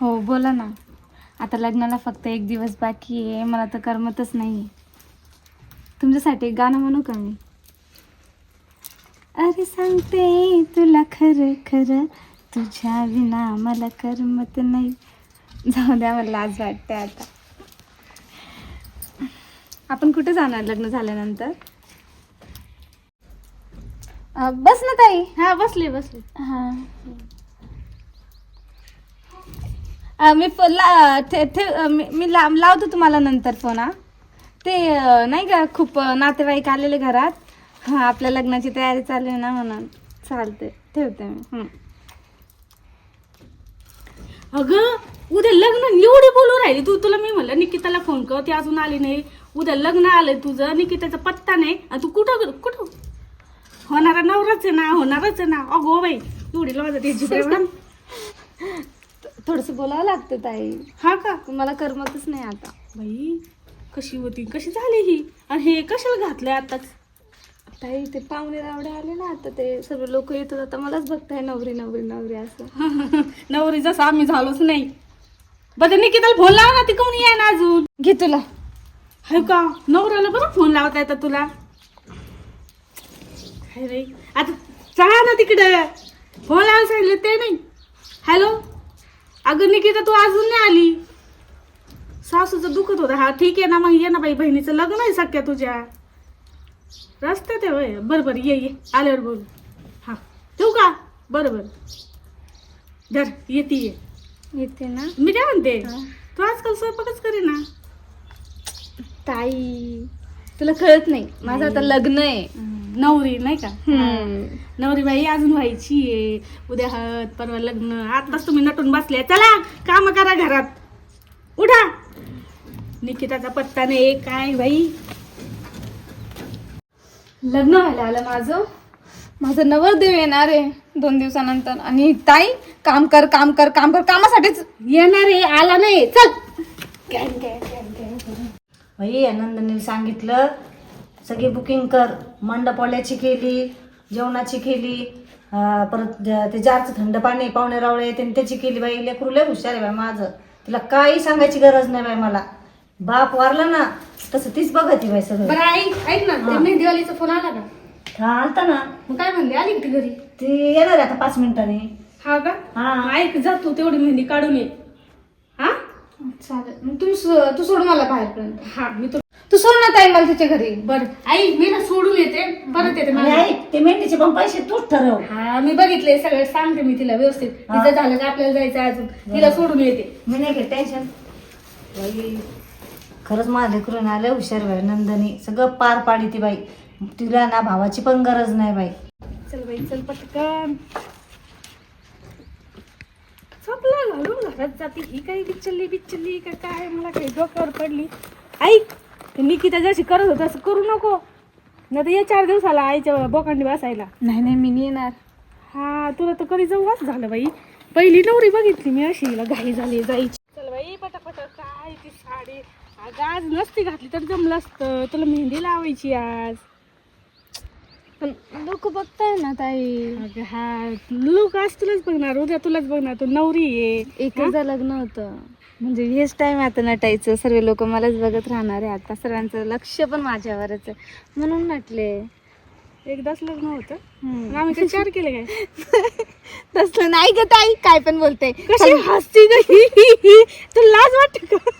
हो बोला ना. आता लग्नाला फक्त एक दिवस बाकी आहे मला तर करमतच नाही तुमच्यासाठी एक गाणं म्हणू का मी? अरे सांगते तुला खरं खरं तुझ्या विना मला करमत नाही. जाऊ द्या मला लाज वाटते आता. आपण कुठे जाणार लग्न झाल्यानंतर? बस ना ताई. हा बसले बसले. हां. मी फ- ला मी मी ला लावतो तुम्हाला नंतर फोन हा. ते नाही का खूप नातेवाईक आलेले घरात. हां आपल्या लग्नाची तयारी चालू आहे ना म्हणून. चालते ठेवते मी. अगं उद्या लग्न एवढी बोलू राहिली तू. तुला मी म्हणलं निकिताला फोन कर. ती अजून आली नाही. उद्या लग्न आलंय तुझं. निकिताचा पत्ता नाही. आणि तू कुठं कुठं? होणारा नवराच आहे ना होणारच आहे ना. अगो बाई एवढी लावत थोडंसं बोलावं लागतं ताई. हा का? मला करमतच नाही आता. बाई कशी होती कशी झाली ही? आणि हे कशाला घातलंय आताच? ताई ते पाहुणे रावडे आले ना आता ते सर्व लोक येतात. आता मलाच बघताय नवरी नवरी नवरी असं. नवरी जसं आम्ही झालोच नाही. बरं निकिताला फोन लाव ना ती कोणी आहे ना अजून? घे तुला. हाय का? नवऱ्याला बरं फोन लावता येतात तुला. रे. आता चला ना तिकडं. फोन लावायला सांगितलं ते नाही. हॅलो? अगं निकिता तू अजून नाही आली. सासूचं दुखत होतं. हा ठीक आहे ना मग ये ना बाई बहिणीचं लग्न आहे सख्या तुझ्या. रस्त्यात आहे होय. बरं बरं ये ये. आल्यावर बोल. हा. ठेवू का? बरं बरं. धर येते ये. येते ना. मी काय म्हणते. तू आजकाल स्वयंपाकच करे ना ताई. तुला कळत नाही. माझं आता लग्न आहे. नवरी नाही का. नवरी बाई अजून व्हायची आहे. उद्या हळद परवा लग्न. आताच तुम्ही नटून बसले चला काम करा घरात. उठा. निकिताचा पत्ता नाही. काय बाई? लग्न व्हायला आलं माझं. माझं नवरदेव येणार आहे दोन दिवसानंतर. आणि ताई काम कर काम कर काम कर. कामासाठीच येणार आहे. आला नाही. चल. बाई आनंदने सांगितलं सगळी बुकिंग कर. मंडपवाल्याची केली जेवणाची केली परत ते जारचं थंड पाणी पाहुणे रावळे त्यांनी त्याची केली बाई. लेकरू लय हुशार आहे बाई माझं. तिला काही सांगायची गरज नाही बाई मला. बाप वारला ना तसं तीच बघती बाई सगळं. बरं ऐक ऐक ना हा. दिवाळीचा फोन आला का? हा आलता ना. मग काय म्हणले आली ती घरी? ती येणार आहे आता पाच मिनिटांनी. हा का? हा. ऐक जा तू तेवढी मेहंदी काढून ये. हा? चालेल. मग तू सो- तू सोड मला बाहेरपर्यंत. हा मी तो तू सोड ना ताई मला तिच्या घरी. बरं. ऐक मी ना सोडून येते. परत येते आणि माझ्या ऐक ते मेंढीचे पण पैसे तूच ठरव. हा मी बघितले सगळं सांगते मी तिला व्यवस्थित. हा. तिचं झालं का आपल्याला जायचं अजून. तिला सोडून येते. मी नाही घेत टेन्शन बाई खरंच माझ्या लेकरून आलं हुशार बाई नंदनी. सगळं पार पाडी ती बाई. तिला ना भावाची पण गरज नाही बाई. चल बाई चल पटकन. चपला घालून घरात जाते. ही काही बिच्चल्ली बिच्चल्ली का काय? मला काही डोक्यावर पडली. ऐक निकिता जशी करत होत असं करू नको. नाही तर ये चार दिवसाला आईच्या बोकांडी बसायला. नाही नाही मी नाही येणार. हा तुला तर कधी जाऊ असं झालं बाई. पहिली नवरी बघितली मी अशी हिला घाई झाली जायची. चल बाई पटापट काय ती साडी. अगं आज नसती घातली तर जमलं असतं. तुला मेहंदी लावायची आज. पण लोक बघताय ना ताई. अगं हा लोक आज तुलाच बघणार उद्या तुलाच बघणार तू नवरी आहे. एकदा लग्न होतं. म्हणजे हेच टाइम आता नटायचं. सर्व लोक मलाच बघत राहणार आहे आता. सर्वांचं लक्ष पण माझ्यावरच आहे. म्हणून नटले एकदाच लग्न होतं? हम्म. मग आम्ही काय चार केले काय? तसलं नाही ग ताई. काय पण बोलते कशी हसती ग ही, ही, ही. तुला लाज वाटते का?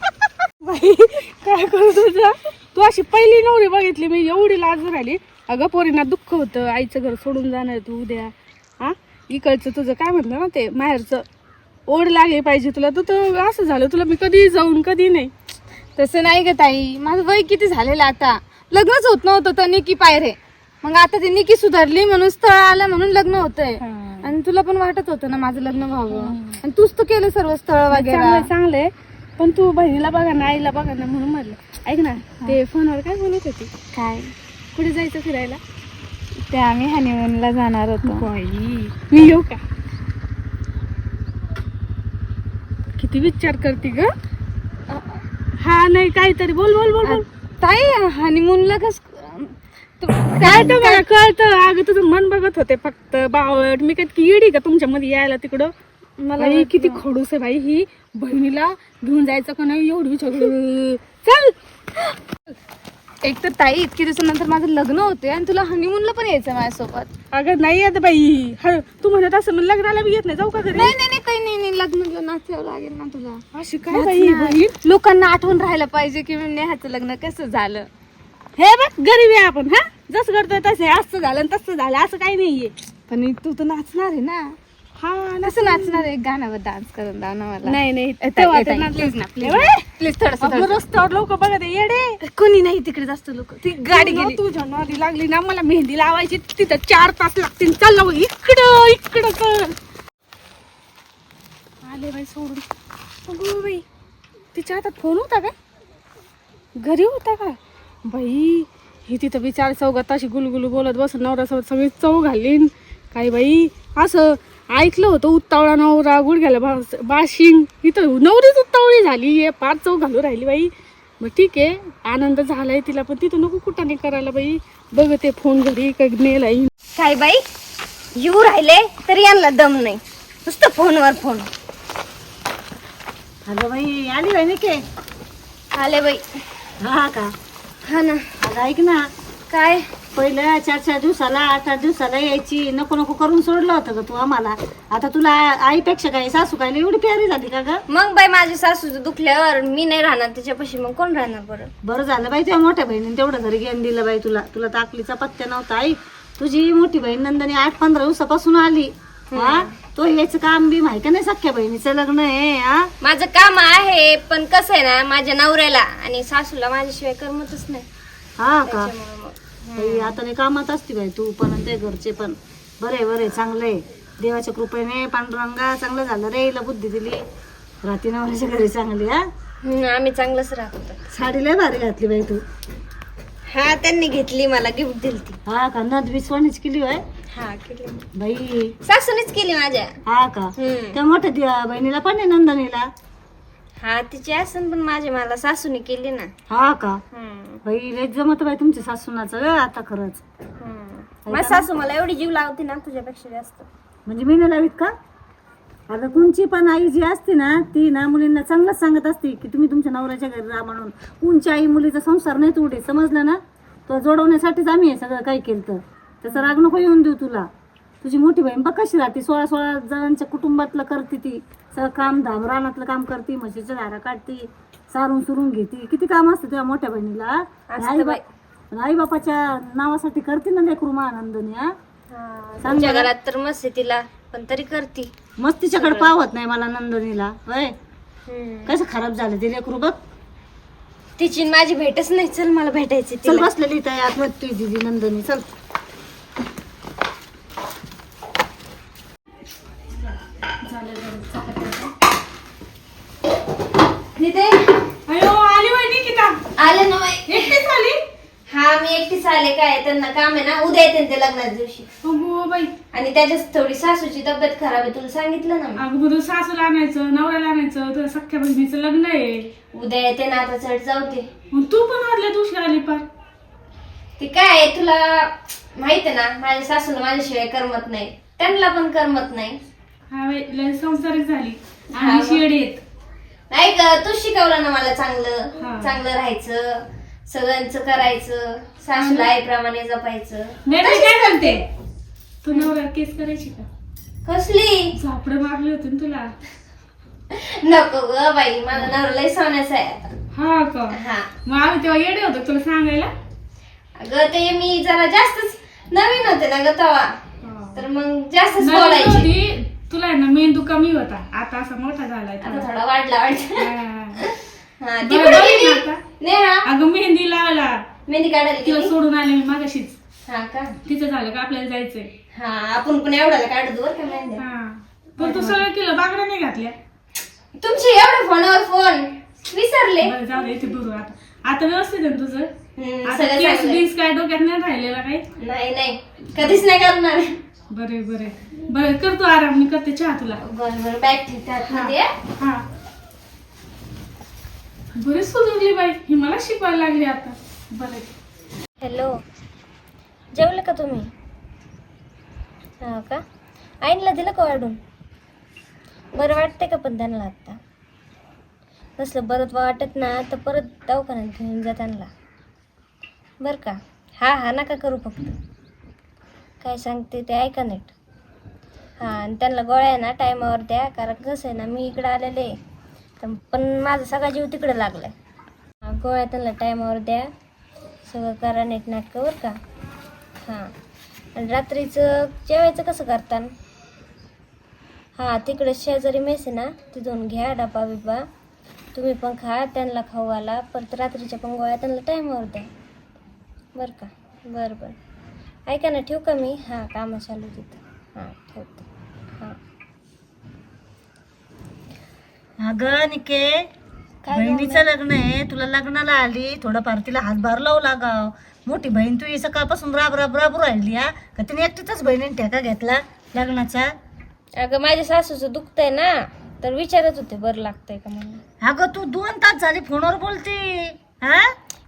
बाई काय करू तुझं? तू अशी पहिली नवरी बघितली मी एवढी लाज राहिली. अगं पोरींना दुःख होतं आईचं घर सोडून जाणार तू उद्या. हा? इकडचं तुझं काय म्हटलं ना ते माहेरचं ओढ लागली पाहिजे तुला. तू तर असं झालं तुला मी कधी जाऊन कधी नाही. तसं नाही ग ताई. माझं वय किती झालेलं आता? लग्नच होत नव्हतं तर निकी पायरे मग आता ती निकी सुधारली म्हणून स्थळ आलं म्हणून लग्न होतंय. आणि तुला पण वाटत होतं ना माझं लग्न व्हावं. आणि तूच तर केलं सर्व स्थळ चांगलंय वगैरे. चांगलंय पण तू बहिणीला बघा ना आईला बघा ना म्हणून म्हटलं ऐक ना ते फोनवर काय बोलत होती? काय? कुठे जायचं फिरायला? ते आम्ही हनीमूनला जाणार होतो. बाई. मी येऊ का? किती विचार करते ग? हा नाही काहीतरी. बोल बोल बोल बोल. ताई हनीमूनला कस तू- काय तर मला कळतं. अगं तुझं मन बघत होते फक्त. बावट. मी काय येडी का तुमच्या मध्ये यायला तिकडं? मला बाई किती खडूस आहे बाई ही. बहिणीला घेऊन जायचं का नाही एवढी चल. एक तर ताई इतके दिवसानंतर माझं लग्न होते आणि तुला हनीमूनला पण यायचं माझ्यासोबत. अगं नाही येत बाई. तू म्हणत असं मग लग्नाला बी येत नाही जाऊ का घरी? नाही नाही नाही काही नाही नाही लग्नाला नाचावं लागेल ना तुला. अशी काय बाई नाचणार. बहीण लोकांना आठवण राहायला पाहिजे की नेहाचं लग्न कसं झालं. हे बघ गरीब आहे आपण हा? जसं करतोय तसे असं झालं आणि तसं झालं असं काही नाहीये. पण तू तर नाचणार आहे ना. हा ना. कसं नाचणार आहे गाण्यावर डान्स करून दाव ना मला. नाही नाही नाचलं. please ना. प्लीज थोडस रस्त्यावर लोक बघत आहे, येडे. कोणी नाही तिकडे जास्त लोक. ती गाडी तू गेली. तुझ्या नादी लागली ना मला मेहंदी लावायची तिथं चार तास लागतील. चल ना इकडं इकडं चल. आले बाई सोडून. अगो बाई तिच्या हातात फोन होता का? घरी होता का? बाई ही तिथं बिचार चौघात अशी गुलगुलू बोलत बस नवऱ्यासोबत सगळी चव घालीन. काय बाई असं ऐकलं होतं उत्तावळा नवरा गुडघ्याला बा बाशिंग इथं नवरीच उत्तावळी झाली आहे पाच चव घालू राहिली बाई. मग ठीक आहे आनंद झालाय तिला पण तिथं नको कुठं नाही करायला बाई. बघते फोन घरी का नेला काय बाई? येऊ राहिले तरी यांना दम नाही. नुसतं फोनवर फोन. अगं बाई आली बाई निके. आले बाई. हा का? हा ना. ऐक ना. काय? पहिलं चार चार दिवसाला आठ आठ दिवसाला यायची नको नको करून सोडलं होतं ग तू आम्हाला. आता तुला आईपेक्षा काय सासू काय एवढी प्यारी झाली का ग? मग बाई माझी सासू दुखल्यावर मी नाही राहणार त्याच्यापाशी मग कोण राहणार बरं? बरं झालं बाई तुझ्या मोठ्या बहिणीने तेवढं घरी घेऊन दिलं बाई तुला. तुला ताकलीचा पत्त्या नव्हता आई. तुझी मोठी बहीण नंदनी आठ पंधरा दिवसापासून आली. हा? तो यायचं काम बी माहिती नाही सख्या बहिणीचं लग्न आहे हा? माझं काम आहे पण कसं आहे ना माझ्या नवऱ्याला आणि सासूला माझ्याशिवाय करमतच नाही. हा का? त्याच्यामुळे मग. बाई आता नाही कामात असते बाई तू पण आणि ते घरचे पण. बरे बरे चांगले देवाच्या कृपेने पांडुरंगा चांगलं झालं रे हिला बुद्धी दिली. राती नवऱ्याच्या घरी चांगली हा? हम्म, आम्ही चांगलंच राहत होतो. साडी लय भारी घातली बाई तू. हा त्यांनी घेतली मला गिफ्ट दिली ती. हा का? नद विसवणीच केली होय? हा केली. बाई. सासूनेच केली माझ्या. हा का? हम्म. त्या मोठ्या बहिणीला पण आहे नंदनीला? हा तिची असन पण माझ्या मला सासूने केली ना. हा का? हम्म, बाई लय जमत बाई तुमच्या सासूनाचं ग आता खरंच. हम्म. माझी सासू मला एवढी जीव लावते ना तुझ्यापेक्षा जास्त. म्हणजे मी नाही लावीत का? आता तुमची पण आई जी असते ना ती ना मुलींना चांगलंच सांगत असते की तुम्ही तुमच्या नवऱ्याच्या घरी राहा म्हणून. कोणची आई मुलीचा संसार नाही तोडे समजलं ना? तो जोडवण्यासाठीच आम्ही हे सगळं काही केलं तर त्याचा राग नको येऊन देऊ तुला. तुझी मोठी बहीण बघ कशी राहते. सोळा सोळा जणांच्या कुटुंबातलं करते ती. सगळं काम धाम रानातलं काम करते म्हशीच्या धारा काढते सारून सुरून घेते. किती काम असते तुझ्या मोठ्या बहिणीला? आई बा- आई बापाच्या नावासाठी करते ना लेकरू तुमच्या घरात तर मस्त आहे तिला पण तरी करती. मस्त तिच्याकडे पावत नाही मला नंदनीला होय. कसं खराब झालं ते लेकरू बघ. तिची आणि माझी भेटच नाही. चल मला भेटायची चल बसलेली इथं आत्महत्या तुझी दिदी नंदनी चल. निते? अयो आली ना बाई. एकटीच आली? हा मी एकटीच आले. काय त्यांना काम आहे ना? उद्या येते ते लग्नाच्या दिवशी. अगो बाई. आणि त्याच्यात थोडी सासूची तब्येत खराब आहे. तुला सांगितलं ना मी. सासूला आणायचं नवऱ्याला आणायचं तुझ्या सख्या बहिणीचं लग्न आहे. उद्या येते ना आता चढ जाऊ दे. मग तू पण आदल्या दिवशी आली पार. ते काय आहे, तुला माहीत आहे ना माझ्या सासूला माझ्याशिवाय करमत नाही. त्यांना पण करमत नाही. हा लय संसारिक झाली. हा आणि. शेड येत नाही ग तू शिकवलं ना मला चांगलं. हा. चांगलं राहायचं सगळ्यांचं करायचं सासूला आईप्रमाणे जपायचं. नाही काय म्हणते तू नवरा केस करायची का? कसली? झापडं मारली होती ना तुला. नको ग बाई माझा नवरा लय सोन्याचा आहे आता. हा का? हा. मग आम्ही तेव्हा येडे होतो तुला सांगायला? अगं ते मी जरा जास्तच नवीन होते ना ग तेव्हा. हा. तर मग जास्तच नवीन बोलायची. होती, तुला आहे ना मेंदू कमी होता. आता असा मोठा झालाय आता थोडा. थोडा वाढला वाढला हा. हा बरं, ती कुठे बरं गेली? आहे ना आता? नेहा? अगं मेहंदी लावायला मेहंदी काढायला तिला गेली? सोडून आले मी मागाशीच. हा का? तिचं झालं का आपल्याला जायचंय. हा आपण पण एवढ्याला काढतो बरं का मेहंदी. हा. पण तू सगळं केलं बागड्या नाही घातल्या? तुमची एवढे फोनवर फोन. विसरले. बरं जाऊ दे इथे भरू आता. आता व्यवस्थित आहे ना तुझं? हम्म, आता सगळं केस चांगलं बीस काय डोक्यात नाही राहिलेला काही? नाही नाही. कधीच नाही करणार. बरे बरे बरं करतो आराम मी करते चहा तुला. बरं बरं बॅग ठेवते आतमध्ये, हा. बरेच सुधारली बाई ही मला शिकवायला लागली आता. बरे हॅलो जेवलं का तुम्ही? हा का? आईनला दिलं का वाढून? बरं वाटतंय का पण त्यांना आता? नसलं बरं वाटत ना तर परत दवाखान्यात घेऊन जा त्यांना. बरं का? हा हा नका करू फक्त. काय सांगते ते ऐका नीट. हां आणि त्यांना गोळ्या आहे ना टायमावर द्या कारण कसं आहे ना मी इकडं आलेले आहे. तर पण माझा सगळा जीव तिकडं लागला आहे हां गोळ्या त्यांना टायमावर द्या. सगळं करा नीट नाटकं का? हां आणि रात्रीचं जेवायचं कसं करता हां तिकडे शेजारी मेस आहे ना तिथून घ्या डबा बिबा. तुम्ही पण खा त्यांना खाऊ आला परत रात्रीच्या पण गोळ्या त्यांना टायमावर द्या. बरं का? बरं बरं. ऐका ना ठेवू का मी? हां कामं चालू तिथं हां. ठेवते. हां. अगं निके काय बहिणीचं लग्न आहे तुला लग्नाला आली थोडंफार तिला हातभार लावू लागाव. मोठी बहीण तू ही सकाळपासून राब राब राबू राहिली हा? का तिने एकटीच बहिणीने ठेका घेतला लग्नाचा? अगं माझ्या सासूचं दुखतंय ना तर विचारत होते बरं लागतंय का म्हणून. अगं तू दोन तास झाली फोनवर बोलते हा?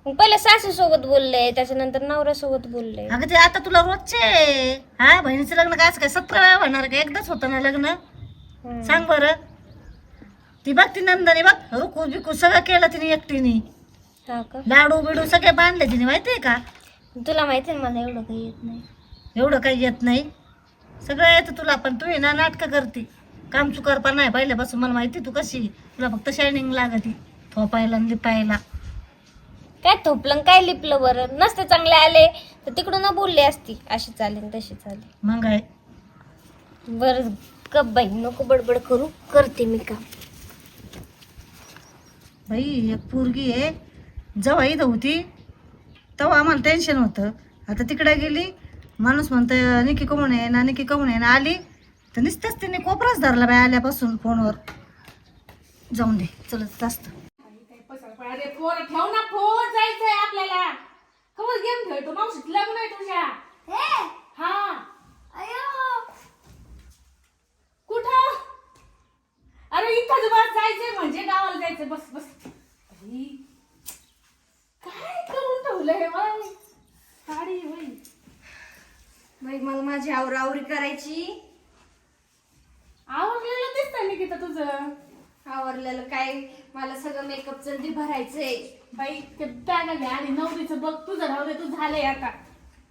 मग पहिले सासू सोबत बोलले त्याच्यानंतर नवऱ्यासोबत बोलले. अगं ते आता तुला रोजचे आहे. हा बहिणीचं लग्न काय असं काय? सतरा वेळा होणार का? एकदाच होतं ना लग्न? हम्म. सांग बरं. ती बघ ती नंदनी बघ. रुकू बिकू सगळं केलं तिने एकटीने. हा का? लाडू बिडू सगळे बांधले तिने माहितीये का? तुला माहिती आहे ना मला एवढं काही येत नाही. एवढं काही येत नाही. सगळं येतं तुला पण तू आहे ना नाटकं करते. काम चुकारपा नाही पहिल्यापासून मला माहिती तू कशी तुला फक्त शायनिंग लागती. थोपायला आणि लिपायला. काय थोपलं काय लिपलं बरं? नसते चांगले आले तर तिकडून न बोलले असती. अशी चालेल तशी चालेल. मग आहे बरं कप बाई नको बडबड करू. करते मी काम. बाई एक पोरगी आहे. जेव्हा इथं होती तेव्हा आम्हाला टेन्शन होतं. आता तिकडे गेली माणूस म्हणतं निकी कमून आहे ना निकी कमून आहे ना आली. तर नुसतंच तिने कोपराच धरला बाई आल्यापासून फोनवर. जाऊन दे चलत जास्त अरे पोर ठेव ना फोन जायचंय आपल्याला. खबर गेम खेळतो मावशी लग्न आहे तुझ्या हा कुठं अरे इथं बस जायचंय म्हणजे गावाला जायचंय बस बस अरे, काय करून ठेवलंय बाई साडी बाई बाई मला माझी आवरावरी करायची आवडलेलं दिसतंय निकिता तुझं आवरलेलं काय मला सगळं मेकअपचं ते भरायचंय. बाई ते बॅगा आणि नवरीचं बघ. तुझं दे. तू झालंय आता.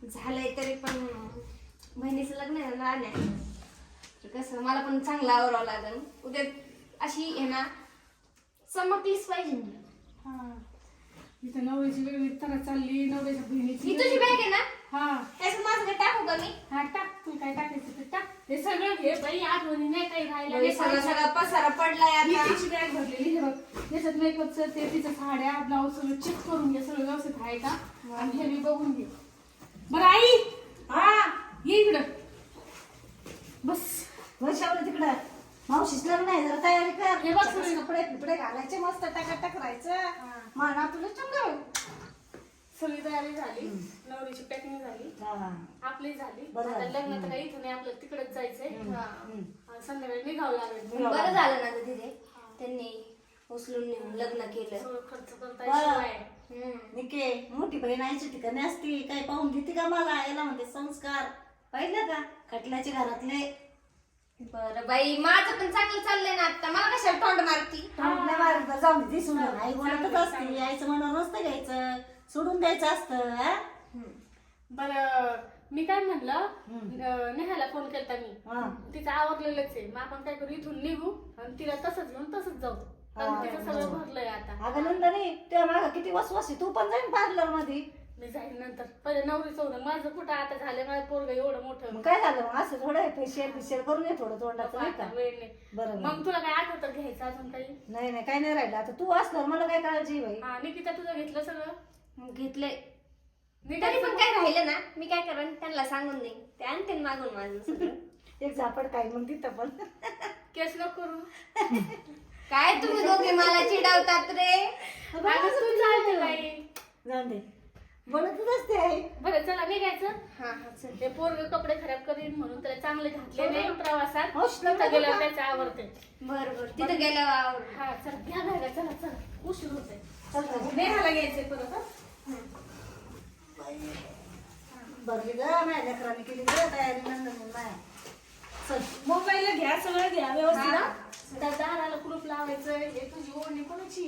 झालंय तरी पण बहिणीचं लग्न आहे ना आहे तर कसं मला पण चांगलं आवरावं लागेल. उद्या अशी आहे ना चमकलीच पाहिजे. मी. हा. इथं नवरीची वेगळी तर चालली नवरीच्या बहिणीची ही तुझी बॅग आहे ना? हा. त्याचं माझं टाकू का मी? हा टाक. तू काय टाकायचं ते टाक. हे सगळं घे बाई आठवणी नाही काही राहिलं बाई, सगळा सगळा पसारा पडलाय आता. तिची बॅग भरलेली हे बघ. त्याच्यात मेकअपचं ते तिचं साड्या ब्लाऊज सगळं चेक करून घे. सगळं व्यवस्थित आहे का? आणि हे मी बघून घे. बरं आई! हा ये इकडं. बस. वर्षावर तिकडं. मावशीच लग्न आहे जरा तयारी कर. हे बघ. कपडे बिपडे घालायचे मस्त टाकाटाक राहायचं. माना तुला चंगळ सगळी तयारी झाली नवरीची पॅकिंग झाली आपली झाली. बरं आता झालं. लग्न तर काही इथून नाही आपल्याला तिकडेच जायचंय. हा. आणि संध्याकाळी निघावं लागेल. बरं झालं ना ग तिथे त्यांनी उचलून नेऊन लग्न केलं. सगळं खर्च करता बरं. शिवाय हम्म. निके मोठी बहीण आईच्या ठिकाणी असती काय पाहून घेते का मला? याला म्हणते संस्कार. पाहिलं का? खटल्याचे घरातले बरं बाई माझं पण चांगलं चाललंय ना आता. मला कशाला तोंड मारती? जाऊन दे दिसून आई बोलतच असते. आईचं मनावर नसतं घ्यायचं सोडून द्यायचं असतं हा? बरं मी काय म्हणलं? अं, नेहाला फोन केलता मी. हा. तिचं आवरलेलंच आहे. मग आपण काय करू इथून निघू आणि तिला तसंच घेऊन तसंच जाऊ. कारण तिचं सगळं भरलंय आता. अगं नंदनी त्या मागं किती वसवासी तू पण जाईन पार्लरमध्ये. मी जाईन नंतर. पहिले नवरीचं होतं माझं कुठं आता झालं माझं पोरग एवढं मोठं. मग काय झालं? मग असं थोडं फेशियल फेशियल करून ये थोडं तोंडाचं नाही का? आता वेळ नाही. बरोबर मग तुला काय आठवतं घ्यायचं अजून काही? नाही नाही काय नाही राहिलं. आता तू असल्यावर मला काय काळजी आहे बाई? हा निकिता तुझं घेतलं सगळं? मग घेतले मी तरी पण काय राहिलं ना? मी काय करेन त्यांना सांगून देईन ते आणते मागून माझं सगळं. एक झापड काय मग तिथं पण. केस नको करू काय तुम्ही दोघे मला चिडवतात रे? अगं चालते बाई. जाऊन दे. बोलतच असते. आई बरं चला निघायचं हा हा चल. ते पोरग कपडे खराब करीन म्हणून त्याला चांगले घातले नाही प्रवासात. हो, श्लोक तिथं गेल्यावर त्याचे आवडते. बर बर तिथं गेल्यावर हा चल घ्या घ्या चला चला. उशीर होते चल गं. नेहाला घ्यायचे परत हं? ग माझ्या लेकरांनी केली ग तयारी नंदन माया चल. मोबाईल घ्या सगळं घ्या व्यवस्थित हा? त्या दाराला कुलूप लावायचं हे तुझी ओढणी कोणाची.